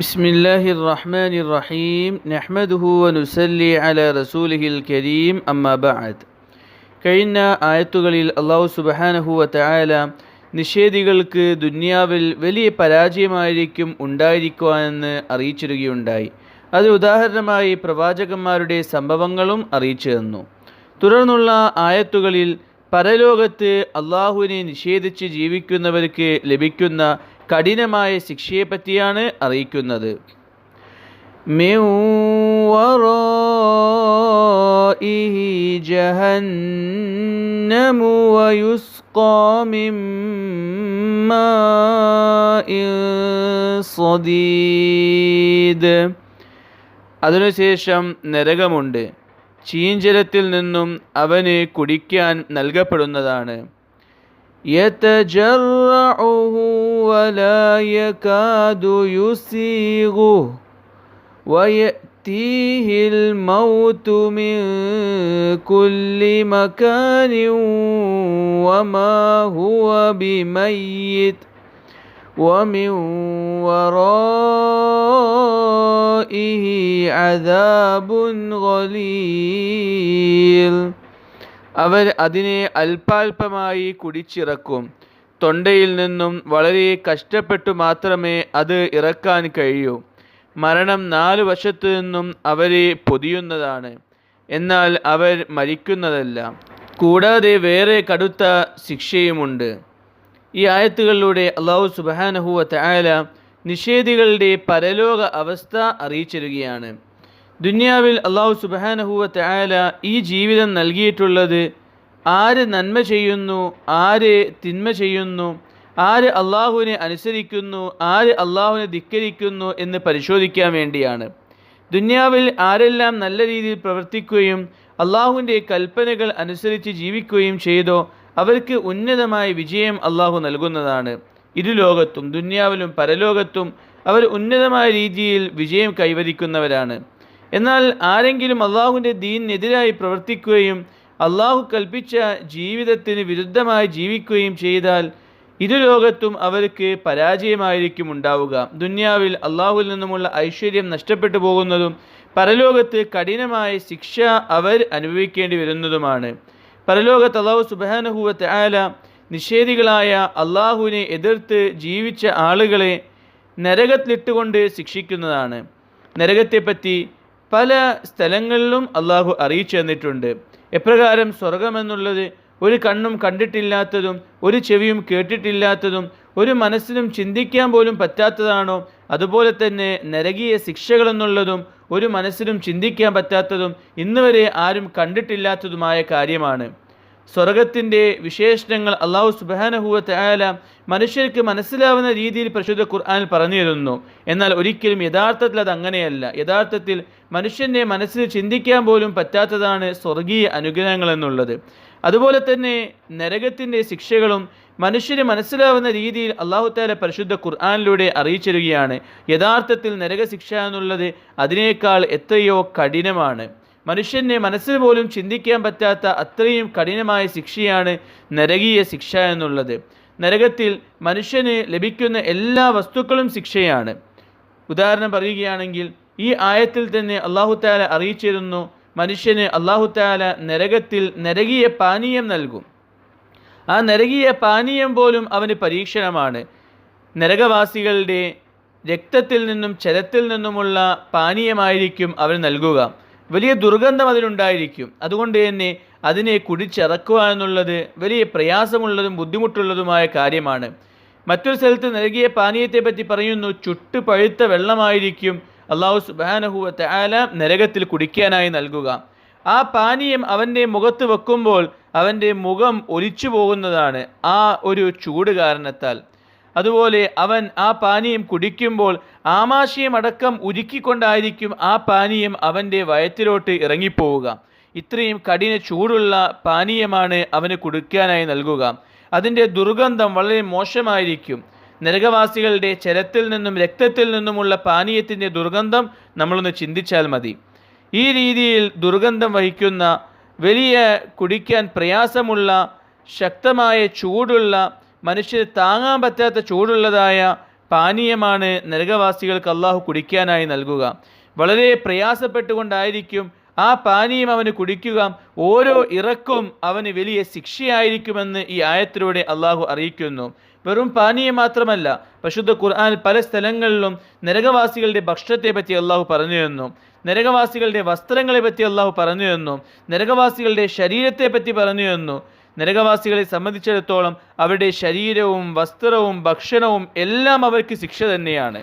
بسم الله الرحمن الرحيم نحمده ونسلي على رسوله الكريم أما بعد കഴിഞ്ഞ ആയത്തുകളിൽ അള്ളാഹു സുബഹാനഹുവ തആല നിഷേധികൾക്ക് ദുന്യാവിൽ വലിയ പരാജയമായിരിക്കും ഉണ്ടായിരിക്കുവാനെന്ന് അറിയിച്ചിരുകയുണ്ടായി അത് ഉദാഹരണമായി പ്രവാചകന്മാരുടെ സംഭവങ്ങളും അറിയിച്ചു തന്നു തുടർന്നുള്ള ആയത്തുകളിൽ പരലോകത്ത് അള്ളാഹുവിനെ നിഷേധിച്ച് ജീവിക്കുന്നവർക്ക് ലഭിക്കുന്ന കഠിനമായ ശിക്ഷയെപ്പറ്റിയാണ് അറിയിക്കുന്നത്. അതിനുശേഷം നരകമുണ്ട്. ചീഞ്ചലത്തിൽ നിന്നും അവന് കുടിക്കാൻ നൽകപ്പെടുന്നതാണ്. യതജറഉഹു ولا يكاد يسيغه ويأتيه الموت من كل مكان وما هو بميت ومن ورائه عذاب غليظ അവർ അതിനെ അല്പാൽപമായി കുടിച്ചിറക്കും തൊണ്ടയിൽ നിന്നും വളരെ കഷ്ടപ്പെട്ടു മാത്രമേ അത് ഇറക്കാൻ കഴിയൂ. മരണം നാലു വശത്തു നിന്നും അവരെ പൊതിയുന്നതാണ്. എന്നാൽ അവർ മരിക്കുന്നതല്ല. കൂടാതെ വേറെ കടുത്ത ശിക്ഷയുമുണ്ട്. ഈ ആയത്തുകളിലൂടെ അള്ളാഹു സുബാനഹുവ തആല നിഷേധികളുടെ പരലോക അവസ്ഥ അറിയിച്ചിരുകയാണ് ദുന്യാവിൽ അള്ളാഹു സുബാനഹുവ തആല ഈ ജീവിതം നൽകിയിട്ടുള്ളത് ആര് നന്മ ചെയ്യുന്നു ആര് തിന്മ ചെയ്യുന്നു ആര് അള്ളാഹുവിനെ അനുസരിക്കുന്നു ആര് അള്ളാഹുവിനെ ധിക്കരിക്കുന്നു എന്ന് പരിശോധിക്കാൻ വേണ്ടിയാണ്. ദുന്യാവിൽ ആരെല്ലാം നല്ല രീതിയിൽ പ്രവർത്തിക്കുകയും അള്ളാഹുവിന്റെ കൽപ്പനകൾ അനുസരിച്ച് ജീവിക്കുകയും ചെയ്തോ അവർക്ക് ഉന്നതമായ വിജയം അള്ളാഹു നൽകുന്നതാണ്. ഇരുലോകത്തും ദുന്യാവിലും പരലോകത്തും അവർ ഉന്നതമായ രീതിയിൽ വിജയം കൈവരിക്കുന്നവരാണ്. എന്നാൽ ആരെങ്കിലും അള്ളാഹുവിന്റെ ദീനിനെതിരായി പ്രവർത്തിക്കുകയും അള്ളാഹു കൽപ്പിച്ച ജീവിതത്തിന് വിരുദ്ധമായി ജീവിക്കുകയും ചെയ്താൽ ഇരുലോകത്തും അവർക്ക് പരാജയമായിരിക്കും ഉണ്ടാവുക. ദുന്യാവിൽ അള്ളാഹുവിൽ നിന്നുമുള്ള ഐശ്വര്യം നഷ്ടപ്പെട്ടു പോകുന്നതും പരലോകത്ത് കഠിനമായ ശിക്ഷ അവർ അനുഭവിക്കേണ്ടി വരുന്നതുമാണ്. പരലോകത്ത് അള്ളാഹു സുബാനഹുവത്തെ ആല നിഷേധികളായ അള്ളാഹുവിനെ എതിർത്ത് ജീവിച്ച ആളുകളെ നരകത്തിലിട്ടുകൊണ്ട് ശിക്ഷിക്കുന്നതാണ്. നരകത്തെപ്പറ്റി പല സ്ഥലങ്ങളിലും അള്ളാഹു അറിയിച്ചു തന്നിട്ടുണ്ട്. എപ്രകാരം സ്വർഗമെന്നുള്ളത് ഒരു കണ്ണും കണ്ടിട്ടില്ലാത്തതും ഒരു ചെവിയും കേട്ടിട്ടില്ലാത്തതും ഒരു മനസ്സിനും ചിന്തിക്കാൻ പോലും പറ്റാത്തതാണോ? അതുപോലെ തന്നെ നരകീയ ശിക്ഷകളെന്നുള്ളതും ഒരു മനസ്സിനും ചിന്തിക്കാൻ പറ്റാത്തതും ഇന്നുവരെ ആരും കണ്ടിട്ടില്ലാത്തതുമായ കാര്യമാണ്. സ്വർഗത്തിന്റെ വിശേഷണങ്ങൾ അള്ളാഹു സുബാനഹുവത്ത് ആയാല മനുഷ്യർക്ക് മനസ്സിലാവുന്ന രീതിയിൽ പരിശുദ്ധ ഖുർആാനിൽ പറഞ്ഞു തരുന്നു എന്നാൽ ഒരിക്കലും യഥാർത്ഥത്തിൽ അത് അങ്ങനെയല്ല യഥാർത്ഥത്തിൽ മനുഷ്യന്റെ മനസ്സിൽ ചിന്തിക്കാൻ പോലും പറ്റാത്തതാണ് സ്വർഗീയ അനുഗ്രഹങ്ങൾ എന്നുള്ളത്. അതുപോലെ തന്നെ നരകത്തിന്റെ ശിക്ഷകളും മനുഷ്യന് മനസ്സിലാവുന്ന രീതിയിൽ അള്ളാഹു താല പരിശുദ്ധ ഖുർആാനിലൂടെ അറിയിച്ചിരുകയാണ് യഥാർത്ഥത്തിൽ നരകശിക്ഷ എന്നുള്ളത് അതിനേക്കാൾ എത്രയോ കഠിനമാണ്. മനുഷ്യനെ മനസ്സിൽ പോലും ചിന്തിക്കാൻ പറ്റാത്ത അത്രയും കഠിനമായ ശിക്ഷയാണ് നരകീയ ശിക്ഷ എന്നുള്ളത്. നരകത്തിൽ മനുഷ്യന് ലഭിക്കുന്ന എല്ലാ വസ്തുക്കളും ശിക്ഷയാണ്. ഉദാഹരണം പറയുകയാണെങ്കിൽ ഈ ആയത്തിൽ തന്നെ അള്ളാഹു താല അറിയിച്ചിരുന്നു മനുഷ്യന് അള്ളാഹു താല നരകത്തിൽ നരകീയ പാനീയം നൽകും. ആ നരകീയ പാനീയം പോലും അവന് പരീക്ഷണമാണ്. നരകവാസികളുടെ രക്തത്തിൽ നിന്നും ചരത്തിൽ നിന്നുമുള്ള പാനീയമായിരിക്കും അവന് നൽകുക. വലിയ ദുർഗന്ധം അതിലുണ്ടായിരിക്കും. അതുകൊണ്ട് തന്നെ അതിനെ കുടിച്ചിറക്കുക എന്നുള്ളത് വലിയ പ്രയാസമുള്ളതും ബുദ്ധിമുട്ടുള്ളതുമായ കാര്യമാണ്. മറ്റൊരു സ്ഥലത്ത് നൽകിയ പാനീയത്തെ പറ്റി പറയുന്നു ചുട്ടു പഴുത്ത വെള്ളമായിരിക്കും അള്ളാഹു സുബാനഹുവ തആല നരകത്തിൽ കുടിക്കാനായി നൽകുക. ആ പാനീയം അവന്റെ മുഖത്ത് വെക്കുമ്പോൾ അവന്റെ മുഖം ഒലിച്ചു പോകുന്നതാണ് ആ ഒരു ചൂട് കാരണത്താൽ. അതുപോലെ അവൻ ആ പാനീയം കുടിക്കുമ്പോൾ ആമാശയം അടക്കം ഉരുക്കിക്കൊണ്ടായിരിക്കും ആ പാനീയം അവന്റെ വയറ്റിലോട്ട് ഇറങ്ങിപ്പോവുക. ഇത്രയും കഠിന ചൂടുള്ള പാനീയമാണ് അവന് കുടിക്കാനായി നൽകുക. അതിന്റെ ദുർഗന്ധം വളരെ മോശമായിരിക്കും. നരകവാസികളുടെ ചരത്തിൽ നിന്നും രക്തത്തിൽ നിന്നുമുള്ള പാനീയത്തിന്റെ ദുർഗന്ധം നമ്മളൊന്ന് ചിന്തിച്ചാൽ മതി. ഈ രീതിയിൽ ദുർഗന്ധം വഹിക്കുന്ന വലിയ കുടിക്കാൻ പ്രയാസമുള്ള ശക്തമായ ചൂടുള്ള മനുഷ്യന് താങ്ങാൻ പറ്റാത്ത ചൂടുള്ളതായ പാനീയമാണ് നരകവാസികൾക്ക് അള്ളാഹു കുടിക്കാനായി നൽകുക. വളരെ പ്രയാസപ്പെട്ടുകൊണ്ടായിരിക്കും ആ പാനീയം അവന് കുടിക്കുക. ഓരോ ഇറക്കും അവന് വലിയ ശിക്ഷയായിരിക്കുമെന്ന് ഈ ആയത്തിലൂടെ അള്ളാഹു അറിയിക്കുന്നു. വെറും പാനീയം മാത്രമല്ല പരിശുദ്ധ ഖുർആൻ പല സ്ഥലങ്ങളിലും നരകവാസികളുടെ ഭക്ഷണത്തെ പറ്റി അള്ളാഹു പറഞ്ഞു തന്നു. നരകവാസികളുടെ വസ്ത്രങ്ങളെ പറ്റി അള്ളാഹു പറഞ്ഞു തന്നു. നരകവാസികളുടെ ശരീരത്തെ പറ്റി പറഞ്ഞു തന്നു. നരകവാസികളെ സംബന്ധിച്ചിടത്തോളം അവരുടെ ശരീരവും വസ്ത്രവും ഭക്ഷണവും എല്ലാം അവർക്ക് ശിക്ഷ തന്നെയാണ്.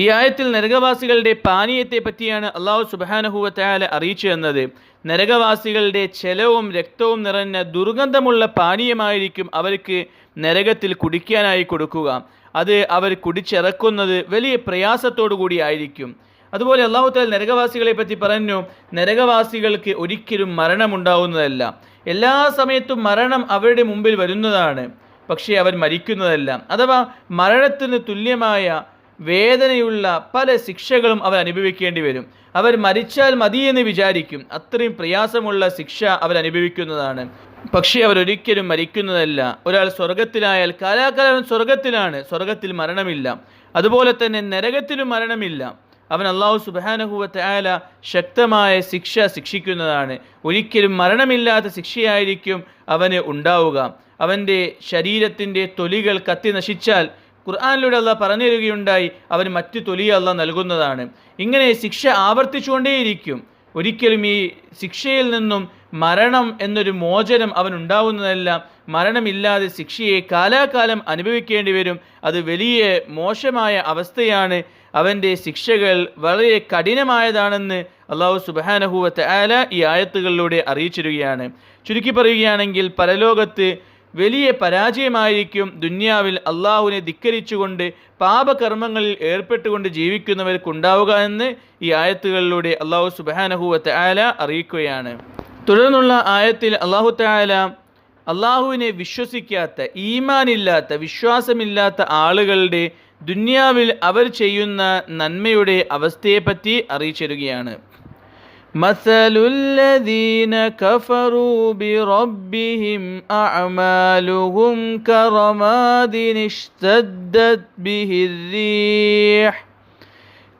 ഈ ആയത്തിൽ നരകവാസികളുടെ പാനീയത്തെ പറ്റിയാണ് അള്ളാഹു സുബാനഹുവത്തയാല അറിയിച്ചു തന്നത്. നരകവാസികളുടെ ചെലവും രക്തവും നിറഞ്ഞ ദുർഗന്ധമുള്ള പാനീയമായിരിക്കും അവർക്ക് നരകത്തിൽ കുടിക്കാനായി കൊടുക്കുക. അത് അവർ കുടിച്ചിറക്കുന്നത് വലിയ പ്രയാസത്തോടു കൂടി ആയിരിക്കും. അതുപോലെ അള്ളാഹു താൽ നരകവാസികളെ പറ്റി പറഞ്ഞു നരകവാസികൾക്ക് ഒരിക്കലും മരണമുണ്ടാവുന്നതല്ല. എല്ലാ സമയത്തും മരണം അവരുടെ മുമ്പിൽ വരുന്നതാണ്. പക്ഷേ അവർ മരിക്കുന്നതല്ല. അഥവാ മരണത്തിന് തുല്യമായ വേദനയുള്ള പല ശിക്ഷകളും അവർ അനുഭവിക്കേണ്ടി വരും. അവർ മരിച്ചാൽ മതി എന്ന് വിചാരിക്കും. അത്രയും പ്രയാസമുള്ള ശിക്ഷ അവർ അനുഭവിക്കുന്നതാണ്. പക്ഷേ അവർ ഒരിക്കലും മരിക്കുന്നതല്ല. ഒരാൾ സ്വർഗത്തിലായാൽ കാലാകാലം സ്വർഗത്തിലാണ് സ്വർഗത്തിൽ മരണമില്ല. അതുപോലെ തന്നെ നരകത്തിലും മരണമില്ല. അവൻ അള്ളാഹു സുബാനഹുവത്തെ ആല ശക്തമായ ശിക്ഷ ശിക്ഷിക്കുന്നതാണ്. ഒരിക്കലും മരണമില്ലാത്ത ശിക്ഷയായിരിക്കും അവന് ഉണ്ടാവുക. അവന്റെ ശരീരത്തിന്റെ തൊലികൾ കത്തി നശിച്ചാൽ ഖുർആാനിലൂടെ അള്ളാഹ് പറഞ്ഞു തരികയുണ്ടായി അവന് മറ്റു തൊലി അള്ളാഹ് നൽകുന്നതാണ്. ഇങ്ങനെ ശിക്ഷ ആവർത്തിച്ചുകൊണ്ടേയിരിക്കും. ഒരിക്കലും ഈ ശിക്ഷയിൽ നിന്നും മരണം എന്നൊരു മോചനം അവൻ ഉണ്ടാവുന്നതല്ല. മരണമില്ലാതെ ശിക്ഷയെ കാലാകാലം അനുഭവിക്കേണ്ടി വരും. അത് വലിയ മോശമായ അവസ്ഥയാണ്. അവന്റെ ശിക്ഷകൾ വളരെ കഠിനമായതാണെന്ന് അള്ളാഹു സുബാനഹുവത്ത് ആല ഈ ആയത്തുകളിലൂടെ അറിയിച്ചിരുകയാണ് ചുരുക്കി പറയുകയാണെങ്കിൽ പരലോകത്ത് വലിയ പരാജയമായിരിക്കും ദുന്യാവിൽ അള്ളാഹുവിനെ ധിക്കരിച്ചുകൊണ്ട് പാപകർമ്മങ്ങളിൽ ഏർപ്പെട്ടുകൊണ്ട് ജീവിക്കുന്നവർക്കുണ്ടാവുക എന്ന് ഈ ആയത്തുകളിലൂടെ അള്ളാഹു സുബാനഹുവത്ത് ആല അറിയിക്കുകയാണ്. തുടർന്നുള്ള ആയത്തിൽ അള്ളാഹു താല അള്ളാഹുവിനെ വിശ്വസിക്കാത്ത ഈമാനില്ലാത്ത വിശ്വാസമില്ലാത്ത ആളുകളുടെ ദുന്യാവിൽ അവർ ചെയ്യുന്ന നന്മയുടെ അവസ്ഥയെപ്പറ്റി അറിയിച്ചിരുകയാണ് مثل الذين كفروا بربهم أعمالهم كرماد اشتدت به الريح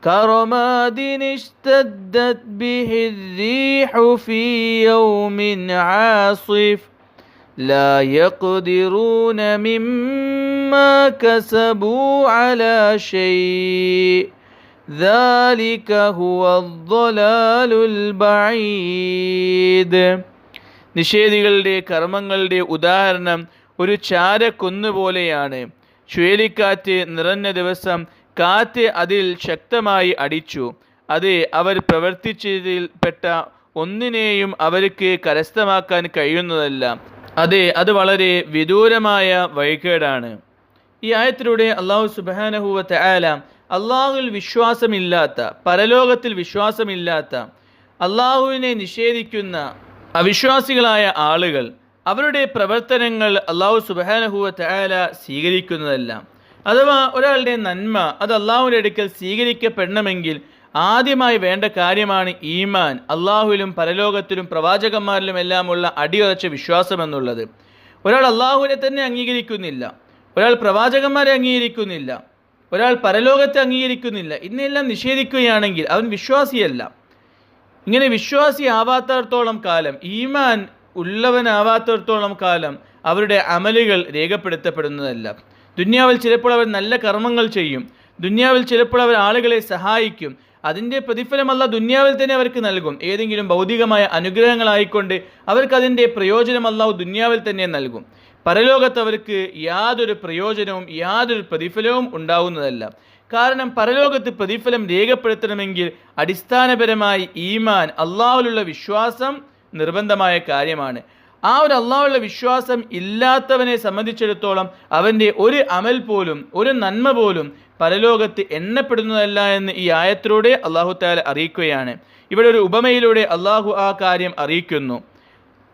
كرماد اشتدت به الريح في يوم عاصف لا يقدرون مما كسبوا على شيء ذلك هو الضلال البعيد നിഷേധികളുടെ കർമ്മങ്ങളുടെ ഉദാഹരണം ഒരു ചാരക്കുന്ന് പോലെയാണ് ചുഴലിക്കാറ്റ് നിറഞ്ഞ ദിവസം കാറ്റ് അതിൽ ശക്തമായി അടിച്ചു അത് അവർ പ്രവർത്തിച്ചതിൽപ്പെട്ട ഒന്നിനെയും അവർക്ക് കരസ്ഥമാക്കാൻ കഴിയുന്നതല്ല അതെ അത് വളരെ വിദൂരമായ വഴികേടാണ് ഈ ആയത്തിലൂടെ അള്ളാഹു സുബാനഹുവത്തെ ആല അള്ളാഹുവിൽ വിശ്വാസമില്ലാത്ത പരലോകത്തിൽ വിശ്വാസമില്ലാത്ത അള്ളാഹുവിനെ നിഷേധിക്കുന്ന അവിശ്വാസികളായ ആളുകൾ അവരുടെ പ്രവർത്തനങ്ങൾ അള്ളാഹു സുബാനഹുവത്തെ ആല സ്വീകരിക്കുന്നതല്ല. അഥവാ ഒരാളുടെ നന്മ അത് അള്ളാഹുവിന്റെ അടുക്കൽ സ്വീകരിക്കപ്പെടണമെങ്കിൽ ആദ്യമായി വേണ്ട കാര്യമാണ് ഈമാൻ. അള്ളാഹുവിലും പരലോകത്തിലും പ്രവാചകന്മാരിലും എല്ലാമുള്ള അടിയുറച്ച വിശ്വാസം എന്നുള്ളത്. ഒരാൾ അള്ളാഹുവിനെ തന്നെ അംഗീകരിക്കുന്നില്ല. ഒരാൾ പ്രവാചകന്മാരെ അംഗീകരിക്കുന്നില്ല. ഒരാൾ പരലോകത്തെ അംഗീകരിക്കുന്നില്ല. ഇന്നെല്ലാം നിഷേധിക്കുകയാണെങ്കിൽ അവൻ വിശ്വാസിയല്ല. ഇങ്ങനെ വിശ്വാസി ആവാത്തടത്തോളം കാലം ഈമാൻ ഉള്ളവനാവാത്തടത്തോളം കാലം അവരുടെ അമലുകൾ രേഖപ്പെടുത്തപ്പെടുന്നതല്ല. ദുന്യാവിൽ ചിലപ്പോൾ അവർ നല്ല കർമ്മങ്ങൾ ചെയ്യും. ദുന്യാവിൽ ചിലപ്പോൾ അവർ ആളുകളെ സഹായിക്കും. അതിന്റെ പ്രതിഫലമല്ല ദുന്യാവിൽ തന്നെ അവർക്ക് നൽകും. ഏതെങ്കിലും ഭൗതികമായ അനുഗ്രഹങ്ങളായിക്കൊണ്ട് അവർക്ക് അതിന്റെ പ്രയോജനം അല്ലാഹു ദുന്യാവിൽ തന്നെ നൽകും. പരലോകത്ത് അവർക്ക് യാതൊരു പ്രയോജനവും യാതൊരു പ്രതിഫലവും ഉണ്ടാവുന്നതല്ല. കാരണം പരലോകത്ത് പ്രതിഫലം രേഖപ്പെടുത്തണമെങ്കിൽ അടിസ്ഥാനപരമായി ഈമാൻ അള്ളാഹുലുള്ള വിശ്വാസം നിർബന്ധമായ കാര്യമാണ്. ആ ഒരു അള്ളാഹുള്ള വിശ്വാസം ഇല്ലാത്തവനെ സംബന്ധിച്ചിടത്തോളം അവന്റെ ഒരു അമൽ പോലും ഒരു നന്മ പോലും പരലോകത്ത് എണ്ണപ്പെടുന്നതല്ല എന്ന് ഈ ആയത്തിലൂടെ അള്ളാഹു താല അറിയിക്കുകയാണ്. ഇവിടെ ഒരു ഉപമയിലൂടെ അള്ളാഹു ആ കാര്യം അറിയിക്കുന്നു.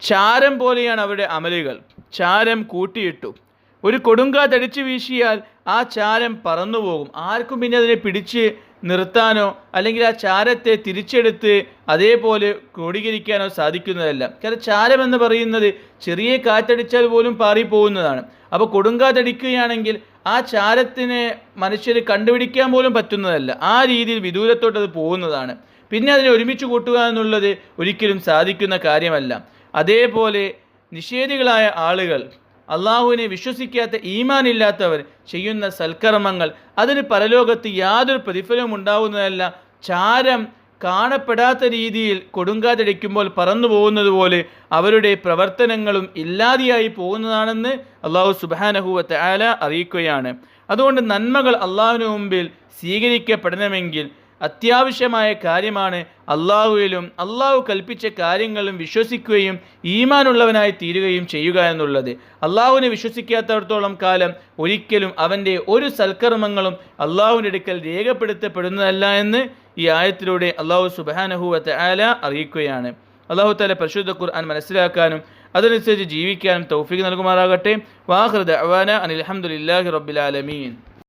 ചാരം പോലെയാണ് അവരുടെ അമലുകൾ. ചാരം കൂട്ടിയിട്ടു. ഒരു കൊടുങ്കാറ്റ് അടിച്ചു വീശിയാൽ ആ ചാരം പറന്നുപോകും. ആർക്കും പിന്നെ അതിനെ പിടിച്ച് നിർത്താനോ അല്ലെങ്കിൽ ആ ചാരത്തെ തിരിച്ചെടുത്ത് അതേപോലെ ക്രോഡീകരിക്കാനോ സാധിക്കുന്നതല്ല. കാരണം ചാരം എന്ന് പറയുന്നത് ചെറിയ കാറ്റടിച്ചാൽ പോലും പാറിപ്പോകുന്നതാണ്. അപ്പോൾ കൊടുങ്കാറ്റടിക്കുകയാണെങ്കിൽ ആ ചാരത്തിനെ മനുഷ്യർ കണ്ടുപിടിക്കാൻ പോലും പറ്റുന്നതല്ല. ആ രീതിയിൽ വിദൂരത്തോട്ട് അത് പോകുന്നതാണ്. പിന്നെ അതിനെ ഒരുമിച്ച് കൂട്ടുക എന്നുള്ളത് ഒരിക്കലും സാധിക്കുന്ന കാര്യമല്ല. അതേപോലെ നിഷേധികളായ ആളുകൾ അള്ളാഹുവിനെ വിശ്വസിക്കാത്ത ഈമാനില്ലാത്തവർ ചെയ്യുന്ന സൽക്കർമ്മങ്ങൾ അതിന് പരലോകത്ത് യാതൊരു പ്രതിഫലവും ഉണ്ടാവുന്നതല്ല. ചാരം കാണപ്പെടാത്ത രീതിയിൽ കൊടുങ്കാറ്റടിക്കുമ്പോൾ പറന്നു പോകുന്നത് പോലെ അവരുടെ പ്രവർത്തനങ്ങളും ഇല്ലാതെയായി പോകുന്നതാണെന്ന് അള്ളാഹു സുബാനഹുവത്ത് ആല അറിയിക്കുകയാണ്. അതുകൊണ്ട് നന്മകൾ അള്ളാഹുവിന് മുമ്പിൽ സ്വീകരിക്കപ്പെടണമെങ്കിൽ അത്യാവശ്യമായ കാര്യമാണ് അള്ളാഹുവിലും അള്ളാഹു കൽപ്പിച്ച കാര്യങ്ങളും വിശ്വസിക്കുകയും ഈമാനുള്ളവനായി തീരുകയും ചെയ്യുക എന്നുള്ളത്. അള്ളാഹുവിനെ വിശ്വസിക്കാത്തടത്തോളം കാലം ഒരിക്കലും അവന്റെ ഒരു സൽക്കർമ്മങ്ങളും അള്ളാഹുവിന്റെ അടുക്കൽ രേഖപ്പെടുത്തപ്പെടുന്നതല്ല എന്ന് ഈ ആയത്തിലൂടെ അള്ളാഹു സുബാനഹുവത്തെ ആല അറിയിക്കുകയാണ്. അള്ളാഹു താല പരിശുദ്ധ ഖുർആൻ മനസ്സിലാക്കാനും അതനുസരിച്ച് ജീവിക്കാനും തൗഫീഖ് നൽകുമാറാകട്ടെ. വാഹൃദ അവാന അനിൽ അഹമ്മദില്ലാഹി റബ്ബിലാലമീൻ